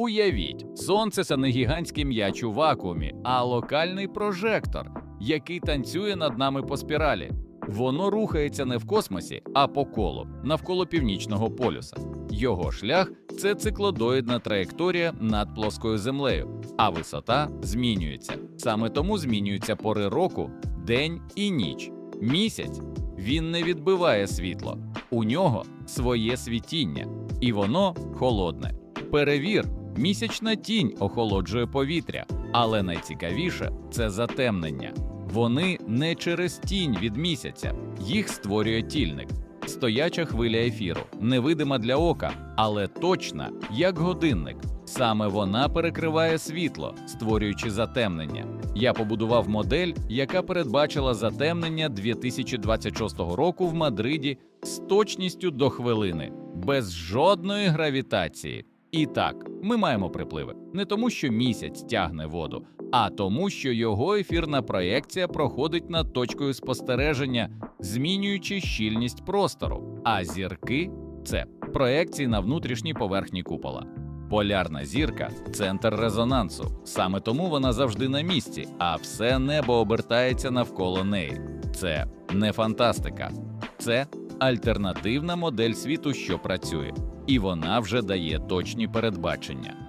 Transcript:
Уявіть, сонце це не гігантський м'яч у вакуумі, а локальний прожектор, який танцює над нами по спіралі. Воно рухається не в космосі, а по колу навколо північного полюса. Його шлях це циклодоїдна траєкторія над плоскою землею, а висота змінюється. Саме тому змінюються пори року, день і ніч. Місяць він не відбиває світло, у нього своє світіння, і воно холодне. Перевір, місячна тінь охолоджує повітря, але найцікавіше це затемнення. Вони не через тінь від місяця, їх створює тільник. Стояча хвиля ефіру, невидима для ока, але точна, як годинник. Саме вона перекриває світло, створюючи затемнення. Я побудував модель, яка передбачила затемнення 2026 року в Мадриді з точністю до хвилини, без жодної гравітації. І так, ми маємо припливи не тому, що місяць тягне воду, а тому, що його ефірна проекція проходить над точкою спостереження, змінюючи щільність простору. А зірки це проекції на внутрішній поверхні купола. Полярна зірка центр резонансу. Саме тому вона завжди на місці, а все небо обертається навколо неї. Це не фантастика, це альтернативна модель світу, що працює, і вона вже дає точні передбачення.